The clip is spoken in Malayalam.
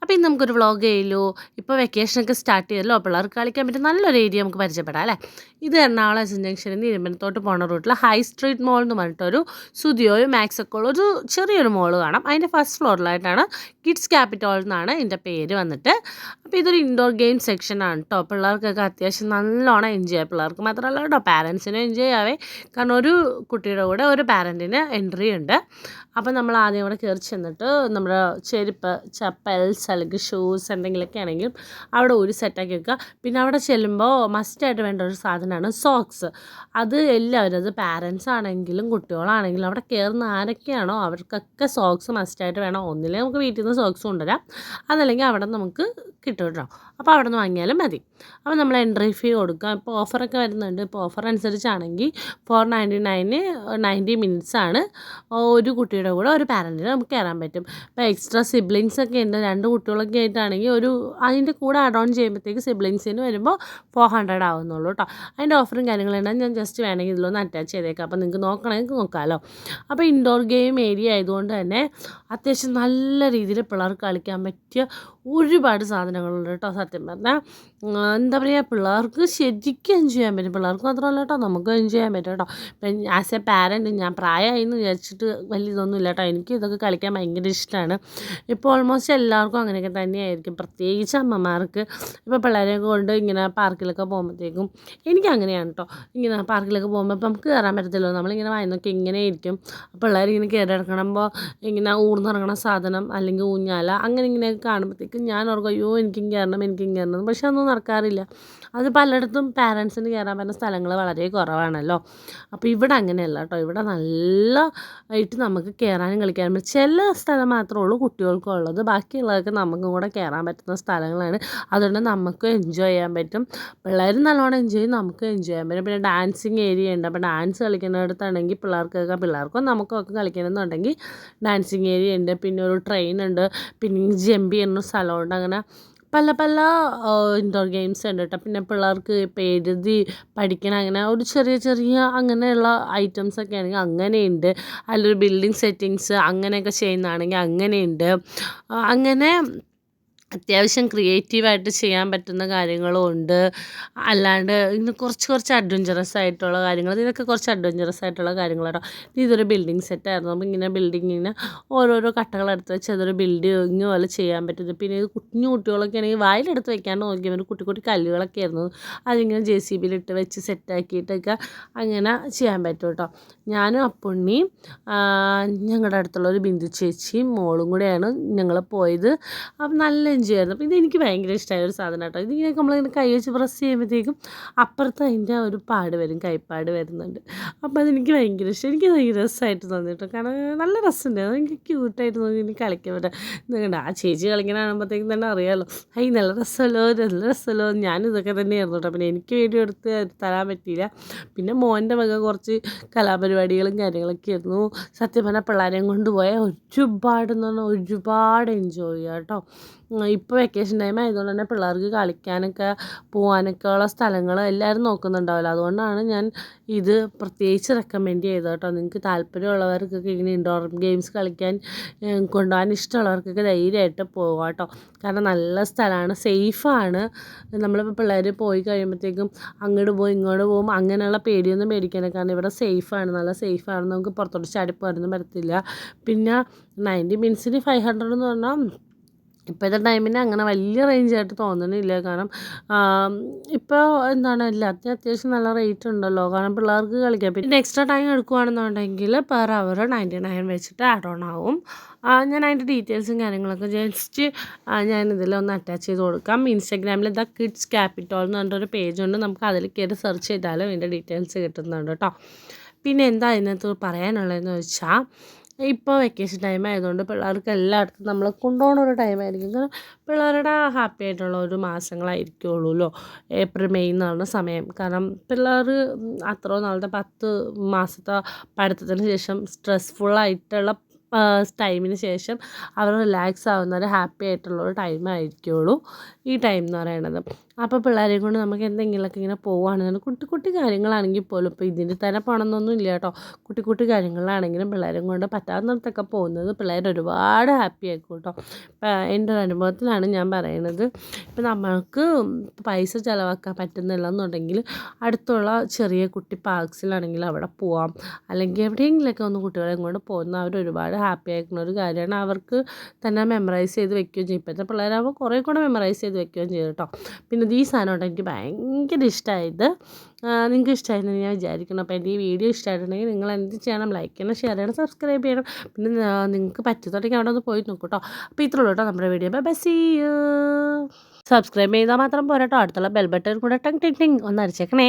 അപ്പോൾ ഇന്ന് നമുക്കൊരു വ്ളോഗ് ചെയ്യലോ? ഇപ്പോൾ വെക്കേഷനൊക്കെ സ്റ്റാർട്ട് ചെയ്തല്ലോ പിള്ളേർക്ക് കളിക്കാൻ പറ്റും നല്ലൊരു ഏരിയ നമുക്ക് പരിചയപ്പെടാം അല്ലേ? ഇത് എറണാകുളം എസ് ജംഗ്ഷനിൽ നിന്ന് ഇരുമ്പനത്തോട്ട് പോണ റൂട്ടിൽ ഹൈ സ്ട്രീറ്റ് മോൾ എന്ന് പറഞ്ഞിട്ടൊരു സുതിയോയോ മാക്സൊക്കെ ഉള്ള ഒരു ചെറിയൊരു മോൾ കാണാം. അതിന്റെ ഫസ്റ്റ് ഫ്ലോറിലായിട്ടാണ് കിഡ്സ് ക്യാപിറ്റോൾ എന്നാണ് ഇതിന്റെ പേര് വന്നിട്ട്. അപ്പോൾ ഇതൊരു ഇൻഡോർ ഗെയിം സെക്ഷനാണ് കേട്ടോ പിള്ളേർക്കൊക്കെ അത്യാവശ്യം നല്ലോണം എൻജോയ് ചെയ്യാം. പിള്ളേർക്ക് മാത്രമല്ല കേട്ടോ പാരൻസിനും എൻജോയ് ആവേ. കാരണം ഒരു കുട്ടിയുടെ കൂടെ ഒരു പാരന്റിന് എൻട്രി ഉണ്ട്. അപ്പോൾ നമ്മൾ ആദ്യം ഇവിടെ കയറി ചെന്നിട്ട് നമ്മുടെ ചെരുപ്പ് ചപ്പൽസ് അല്ലെങ്കിൽ ഷൂസ് എന്തെങ്കിലുമൊക്കെ ആണെങ്കിലും അവിടെ ഒരു സെറ്റാക്കി വെക്കുക. പിന്നെ അവിടെ ചെല്ലുമ്പോൾ മസ്റ്റായിട്ട് വേണ്ട ഒരു സാധനമാണ് സോക്സ് അത് എല്ലാവരും അത് പാരൻസ് ആണെങ്കിലും കുട്ടികളാണെങ്കിലും അവിടെ കയറുന്ന ആരൊക്കെയാണോ അവർക്കൊക്കെ സോക്സ് മസ്റ്റായിട്ട് വേണം. ഒന്നില്ലേ നമുക്ക് വീട്ടിൽ നിന്ന് സോക്സ് കൊണ്ടുവരാം. അതല്ലെങ്കിൽ അവിടെ നമുക്ക് കിട്ടും കേട്ടോ. അപ്പോൾ അവിടെ നിന്ന് വാങ്ങിയാലും മതി. അപ്പോൾ നമ്മൾ എൻട്രി ഫീ കൊടുക്കുക. ഇപ്പോൾ ഓഫറൊക്കെ വരുന്നുണ്ട്. ഇപ്പോൾ offer അനുസരിച്ചാണെങ്കിൽ four ninety nine ninety minutes ആണ്. ഒരു കുട്ടിയുടെ കൂടെ ഒരു പാരന്റിന് നമുക്ക് കയറാൻ പറ്റും. ഇപ്പോൾ എക്സ്ട്രാ സിബ്ലിങ്സ് ഒക്കെ ഉണ്ട്. രണ്ട് കുട്ടികളൊക്കെ ആയിട്ടാണെങ്കിൽ ഒരു അതിന്റെ കൂടെ ആഡ് ഓൺ ചെയ്യുമ്പോഴത്തേക്ക് സിബ്ലിങ്സിന് വരുമ്പോൾ ഫോർ ഹൺഡ്രഡ് ആവുന്നുള്ളൂ കേട്ടോ. അതിന്റെ ഓഫറും കാര്യങ്ങളുണ്ടെങ്കിൽ ഞാൻ ജസ്റ്റ് വേണമെങ്കിൽ ഇതിലൊന്ന് അറ്റാച്ച് ചെയ്തേക്കാം. അപ്പോൾ നിങ്ങൾക്ക് നോക്കണമെങ്കിൽ നോക്കാമല്ലോ അപ്പോൾ ഇൻഡോർ ഗെയിം ഏരിയ ആയതുകൊണ്ട് തന്നെ അത്യാവശ്യം നല്ല രീതിയിൽ പിള്ളേർക്ക് കളിക്കാൻ പറ്റിയ ഒരുപാട് സാധനങ്ങളുണ്ട് കേട്ടോ സത്യം പറഞ്ഞാൽ. എന്താ പറയുക പിള്ളേർക്ക് ശരിക്കും എൻജോയ് ചെയ്യാൻ പറ്റും. പിള്ളേർക്ക് മാത്രമല്ല കേട്ടോ നമുക്ക് എൻജോയ് ചെയ്യാൻ പറ്റും കേട്ടോ. ഇപ്പം ആസ് എ പാരന്റ് ഞാൻ പ്രായമായി എന്ന് വിചാരിച്ചിട്ട് വലിയ ഇതൊന്നും ഇല്ല കേട്ടോ. എനിക്ക് ഇതൊക്കെ കളിക്കാൻ ഭയങ്കര ഇഷ്ടമാണ്. ഇപ്പോൾ ഓൾമോസ്റ്റ് എല്ലാവർക്കും അങ്ങനെയൊക്കെ തന്നെയായിരിക്കും. പ്രത്യേകിച്ച് അമ്മമാർക്ക് ഇപ്പോൾ പിള്ളേരെ കൊണ്ട് ഇങ്ങനെ പാർക്കിലൊക്കെ പോകുമ്പോഴത്തേക്കും എനിക്ക് അങ്ങനെയാണ് കേട്ടോ ഇങ്ങനെ പാർക്കിലൊക്കെ പോകുമ്പോൾ ഇപ്പം നമുക്ക് കയറാൻ പറ്റത്തില്ലോ. നമ്മളിങ്ങനെ വായനൊക്കെ ഇങ്ങനെ ഇരിക്കും പിള്ളേരിങ്ങനെ കയറി ഇറങ്ങുമ്പോൾ ഇങ്ങനെ ഊർന്നിറങ്ങണ സാധനം അല്ലെങ്കിൽ ഊഞ്ഞാല അങ്ങനെ ഇങ്ങനെയൊക്കെ കാണുമ്പോഴത്തേക്കും ഞാൻ ഓർക്കും അയ്യോ എനിക്കും കയറണം എനിക്കും കയറണം. പക്ഷെ അതൊന്നും നടക്കാറില്ല. അത് പലയിടത്തും പാരൻസിന് കയറാൻ പറ്റുന്ന സ്ഥലങ്ങൾ വളരെ കുറവാണല്ലോ. അപ്പോൾ ഇവിടെ അങ്ങനെയല്ല കേട്ടോ ഇവിടെ നല്ല ആയിട്ട് നമുക്ക് കയറാനും കളിക്കാനും ചില സ്ഥലം മാത്രമേ ഉള്ളൂ കുട്ടികൾക്കും ഉള്ളത് ബാക്കിയുള്ളതൊക്കെ നമുക്കും കൂടെ കയറാൻ പറ്റുന്ന സ്ഥലങ്ങളാണ്. അതുകൊണ്ട് നമുക്ക് എൻജോയ് ചെയ്യാൻ പറ്റും. പിള്ളേരും നല്ലോണം എൻജോയ് ചെയ്യും നമുക്ക് എൻജോയ് ചെയ്യാൻ പറ്റും. പിന്നെ ഡാൻസിങ് ഏരിയ ഉണ്ട്. അപ്പോൾ ഡാൻസ് കളിക്കുന്നിടത്താണെങ്കിൽ പിള്ളേർക്കൊക്കെ പിള്ളേർക്കും നമുക്കൊക്കെ കളിക്കണമെന്നുണ്ടെങ്കിൽ ഡാൻസിങ് ഏരിയ ഉണ്ട്. പിന്നെ ഒരു ട്രെയിൻ ഉണ്ട്. പിന്നെ ജമ്പ് ചെയ്യുന്ന സ്ഥലമുണ്ട്. അങ്ങനെ പല പല ഇൻഡോർ ഗെയിംസ് ഉണ്ട് കേട്ടോ പിന്നെ പിള്ളേർക്ക് ഇപ്പോൾ എഴുതി പഠിക്കണം അങ്ങനെ ഒരു ചെറിയ ചെറിയ അങ്ങനെയുള്ള ഐറ്റംസ് ഒക്കെ ആണെങ്കിൽ അങ്ങനെയുണ്ട്. അതിലൊരു ബിൽഡിംഗ് സെറ്റിങ്സ് അങ്ങനെയൊക്കെ ചെയ്യുന്നതാണെങ്കിൽ അങ്ങനെയുണ്ട്. അങ്ങനെ അത്യാവശ്യം ക്രിയേറ്റീവായിട്ട് ചെയ്യാൻ പറ്റുന്ന കാര്യങ്ങളും ഉണ്ട്. അല്ലാണ്ട് ഇന്ന് കുറച്ച് കുറച്ച് അഡ്വഞ്ചറസ് ആയിട്ടുള്ള കാര്യങ്ങൾ ഇതൊക്കെ കുറച്ച് അഡ്വഞ്ചറസ് ആയിട്ടുള്ള കാര്യങ്ങളാണ് ഇതൊരു ബിൽഡിംഗ് സെറ്റായിരുന്നു അപ്പോൾ ഇങ്ങനെ ബിൽഡിങ്ങിന് ഓരോരോ കട്ടകളെടുത്ത് വെച്ച് അതൊരു ബിൽഡിങ് പോലെ ചെയ്യാൻ പറ്റുന്നത്. പിന്നെ ഇത് കുഞ്ഞു കുട്ടികളൊക്കെ ആണെങ്കിൽ വായിലെടുത്ത് വെക്കാണ്ട് നോക്കിയവർ കുട്ടി കുട്ടി കല്ലുകളൊക്കെ ആയിരുന്നു. അതിങ്ങനെ ജെ സി ബിയിലിട്ട് വെച്ച് സെറ്റാക്കിയിട്ടൊക്കെ അങ്ങനെ ചെയ്യാൻ പറ്റും കേട്ടോ. ഞാനും അപ്പുണ്ണിയും ഞങ്ങളുടെ അടുത്തുള്ള ഒരു ബിന്ദു ചേച്ചിയും മോളും കൂടെയാണ് ഞങ്ങൾ പോയത്. അപ്പം നല്ല ആയിരുന്നു അപ്പോൾ ഇതെനിക്ക് ഭയങ്കര ഇഷ്ടമായ ഒരു സാധനം കേട്ടോ. ഇതിങ്ങനെ നമ്മളിങ്ങനെ കൈ വെച്ച് പ്രസ് ചെയ്യുമ്പോഴത്തേക്കും അപ്പുറത്ത് അതിന്റെ ഒരു പാട് വരും കൈപ്പാട് വരുന്നുണ്ട്. അപ്പോൾ അതെനിക്ക് ഭയങ്കര ഇഷ്ടം. എനിക്ക് ഭയങ്കര രസമായിട്ട് തോന്നി കേട്ടോ. കാരണം നല്ല രസമുണ്ടായിരുന്നു എനിക്ക് ക്യൂട്ടായിട്ട് തോന്നി എനിക്ക് കളിക്കാൻ പറ്റാം നിങ്ങളുടെ ആ ചേച്ചി കളിക്കണ കാണുമ്പോഴത്തേക്കും തന്നെ അറിയാമല്ലോ ഹൈ നല്ല രസമല്ലോ നല്ല രസമല്ലോ. ഞാനിതൊക്കെ തന്നെയായിരുന്നു കേട്ടോ. പിന്നെ എനിക്ക് വീഡിയോ എടുത്ത് തരാൻ പറ്റിയില്ല. പിന്നെ മോന്റെ വക കുറച്ച് കലാപരിപാടികളും കാര്യങ്ങളൊക്കെ ആയിരുന്നു. സത്യം പറഞ്ഞാൽ പിള്ളേരെയും കൊണ്ടുപോയ ഒരുപാട് എന്ന് പറഞ്ഞാൽ ഒരുപാട് എൻജോയ് ചെയ്യാം കേട്ടോ. ഇപ്പോൾ വെക്കേഷൻ ടൈം ആയതുകൊണ്ട് തന്നെ പിള്ളേർക്ക് കളിക്കാനൊക്കെ പോകാനൊക്കെ ഉള്ള സ്ഥലങ്ങൾ എല്ലാവരും നോക്കുന്നുണ്ടാവില്ല. അതുകൊണ്ടാണ് ഞാൻ ഇത് പ്രത്യേകിച്ച് റെക്കമെൻഡ് ചെയ്തത് കേട്ടോ. നിങ്ങൾക്ക് താല്പര്യമുള്ളവർക്കൊക്കെ ഇങ്ങനെ ഇൻഡോർ ഗെയിംസ് കളിക്കാൻ കൊണ്ടുപോകാൻ ഇഷ്ടമുള്ളവർക്കൊക്കെ ധൈര്യമായിട്ട് പോകാം കേട്ടോ. കാരണം നല്ല സ്ഥലമാണ് സേഫാണ് നമ്മളിപ്പോൾ പിള്ളേർ പോയി കഴിയുമ്പോഴത്തേക്കും അങ്ങോട്ട് പോകും ഇങ്ങോട്ട് പോകും അങ്ങനെയുള്ള പേടിയൊന്നും പേടിക്കാനില്ല കാരണം ഇവിടെ സേഫാണ് നല്ല സേഫാണ് നമുക്ക് പുറത്തോട്ട് ചാടി പോകാനൊന്നും പറ്റത്തില്ല. പിന്നെ നയന്റി മിനിറ്റ്സിന് ഫൈവ് ഹൺഡ്രഡ് എന്ന് പറഞ്ഞാൽ ഇപ്പോഴത്തെ ടൈമിന് അങ്ങനെ വലിയ റേഞ്ചായിട്ട് തോന്നുന്നില്ല കാരണം ഇപ്പോൾ എന്താണ് എല്ലാത്തിനും അത്യാവശ്യം നല്ല റേറ്റ് ഉണ്ടല്ലോ. കാരണം പിള്ളേർക്ക് കളിക്കാം പിന്നെ എക്സ്ട്രാ ടൈം എടുക്കുകയാണെന്നുണ്ടെങ്കിൽ പെർ അവർ നയന്റി നയൻ വെച്ചിട്ട് ആഡ് ഓൺ ആവും. ഞാൻ അതിന്റെ ഡീറ്റെയിൽസും കാര്യങ്ങളൊക്കെ ജസ്റ്റ് ഞാൻ ഇതിലൊന്ന് അറ്റാച്ച് ചെയ്ത് കൊടുക്കാം. ഇൻസ്റ്റാഗ്രാമിൽ ദ കിഡ്സ് ക്യാപിറ്റോൾ എന്ന് പറഞ്ഞൊരു പേജുണ്ട് നമുക്ക് അതിൽ കയറി സെർച്ച് ചെയ്താലും ഇതിന്റെ ഡീറ്റെയിൽസ് കിട്ടുന്നുണ്ട് കേട്ടോ പിന്നെ എന്താ ഇതിനകത്ത് പറയാനുള്ളതെന്ന് വെച്ചാൽ ഇപ്പോൾ വെക്കേഷൻ ടൈം ആയതുകൊണ്ട് പിള്ളേർക്ക് എല്ലായിടത്തും നമ്മൾ കൊണ്ടുപോകണ ഒരു ടൈമായിരിക്കും കാരണം പിള്ളേരുടെ ഹാപ്പി ആയിട്ടുള്ള ഒരു മാസങ്ങളായിരിക്കുള്ളൂല്ലോ ഏപ്രിൽ മെയ് എന്ന് പറഞ്ഞ സമയം. കാരണം പിള്ളേർ അത്ര നാളത്തെ പത്ത് മാസത്തെ പഠിത്തത്തിന് ശേഷം സ്ട്രെസ്ഫുള്ളായിട്ടുള്ള ടൈമിന് ശേഷം അവർ റിലാക്സ് ആവുന്ന ഒരു ഹാപ്പി ആയിട്ടുള്ള ഒരു ടൈം ആയിരിക്കുള്ളൂ ഈ ടൈം എന്ന് പറയുന്നത്. അപ്പോൾ പിള്ളേരെയും കൊണ്ട് നമുക്ക് എന്തെങ്കിലുമൊക്കെ ഇങ്ങനെ പോവുകയാണെന്നുണ്ടെങ്കിൽ കുട്ടി കുട്ടി കാര്യങ്ങളാണെങ്കിൽ പോലും ഇപ്പോൾ ഇതിന്റെ തന്നെ പോകണമെന്നൊന്നും ഇല്ല കേട്ടോ. കുട്ടി കുട്ടി കാര്യങ്ങളാണെങ്കിലും പിള്ളേരെയും കൊണ്ട് പറ്റാവുന്നിടത്തൊക്കെ പോകുന്നത് പിള്ളേർ ഒരുപാട് ഹാപ്പി ആയിക്കും കേട്ടോ. എന്റെ ഒരു അനുഭവത്തിലാണ് ഞാൻ പറയുന്നത്. ഇപ്പം നമ്മൾക്ക് പൈസ ചിലവാക്കാൻ പറ്റുന്നില്ല എന്നുണ്ടെങ്കിൽ അടുത്തുള്ള ചെറിയ കുട്ടി പാർക്സിലാണെങ്കിൽ അവിടെ പോവാം. അല്ലെങ്കിൽ എവിടെയെങ്കിലുമൊക്കെ ഒന്ന് കുട്ടികളെയും കൊണ്ട് പോകുന്ന അവർ ഒരുപാട് ഹാപ്പി ആയിരിക്കുന്ന ഒരു കാര്യമാണ്. അവർക്ക് തന്നെ മെമ്മറൈസ് ചെയ്ത് വെക്കുകയും ചെയ്യും. ഇപ്പോഴത്തെ പിള്ളേരാകുമ്പോൾ കുറേ കൂടെ മെമ്മറൈസ് ചെയ്ത് വെക്കുകയും ചെയ്യും കേട്ടോ. പിന്നെ ഈ സാധനം എനിക്ക് ഭയങ്കര ഇഷ്ടമായത്. നിങ്ങൾക്ക് ഇഷ്ടമായിരുന്നു ഞാൻ വിചാരിക്കണം അപ്പോൾ എന്റെ ഈ വീഡിയോ ഇഷ്ടമായിട്ടുണ്ടെങ്കിൽ നിങ്ങൾ എന്ത് ചെയ്യണം. ലൈക്ക് ചെയ്യണം ഷെയർ ചെയ്യണം സബ്സ്ക്രൈബ് ചെയ്യണം. പിന്നെ നിങ്ങൾക്ക് പറ്റുന്നുണ്ടെങ്കിൽ അവിടെ ഒന്ന് പോയി നോക്കൂ കേട്ടോ. അപ്പോൾ ഇത്രേ ഉള്ളൂ കേട്ടോ നമ്മുടെ വീഡിയോ ബൈ സീ സബ്സ്ക്രൈബ് ചെയ്താൽ മാത്രം പോരാട്ടോ അടുത്തുള്ള ബെൽ ബട്ടൺ കൂടെ ടങ് ടിങ് ടിങ് ഒന്ന് അടിച്ചേക്കണേ.